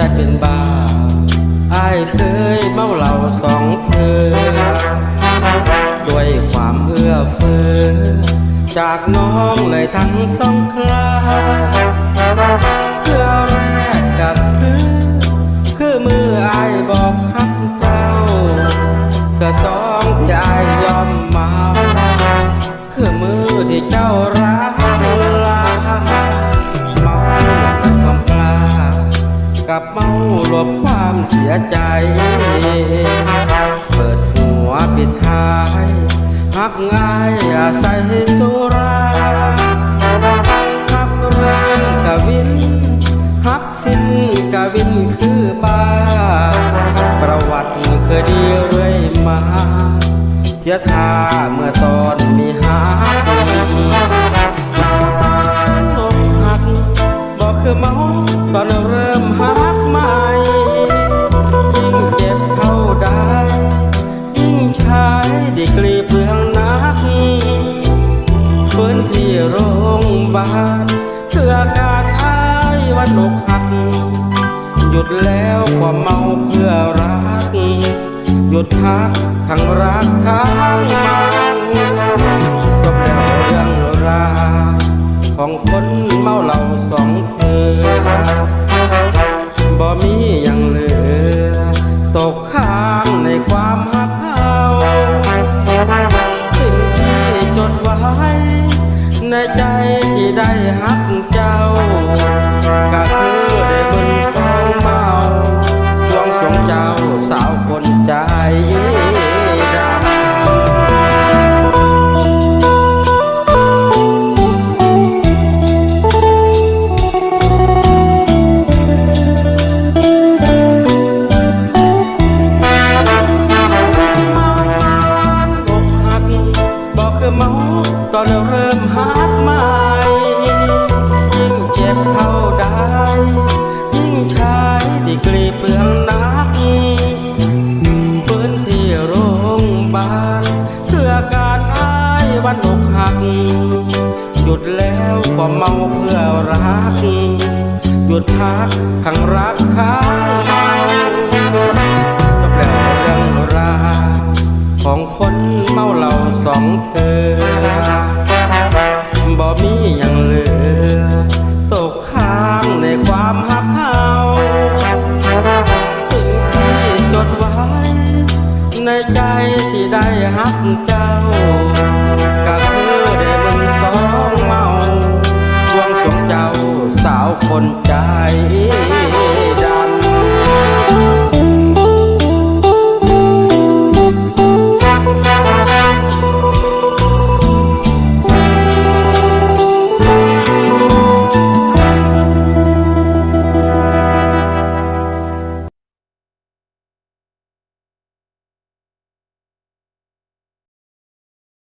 ได้เป็นบาอายเคยเมาเหล่าสองเธอ ด้วยความเอื้อเฟื้อจากน้องเลยทั้งสองคราเพื่อแรกกับคือคือมืออายบอกฮักเจ้าเพื่อสองที่อายยอมมา คือมือที่เจ้ารัก เมาหลบความเสียใจ เปิดหัวปิดท้ายหักง่ายอาศัยสุราหักเรื่องกะวินหักสิ้นกะวิน ยุดแล้วความเมาเพื่อรัก หยุดพักทั้งรักทั้งเมาจบแล้วเรื่องราวของคนเมาเหล้าสองเธอบ่มีอย่างเหลือ ตกค้างในความหักเฮาสิ่งที่จดไว้ ในใจที่ได้หักเจ้ อเมาตอนเริ่มหักใหม่ยิ่งเจ็บเท่าใดยิ่งใช้ดีกรีเปลืองนักฟื้นที่โรงพยาบาลเพื่อการอายวันอกหัก หยุดแล้วก็เมาเพื่อรัก หยุดพักทั้งรักทั้า บ่มีอย่างเหลือ ตกค้างในความหักเฮาสิ่งที่จดไว้ ในใจที่ได้หักเจ้า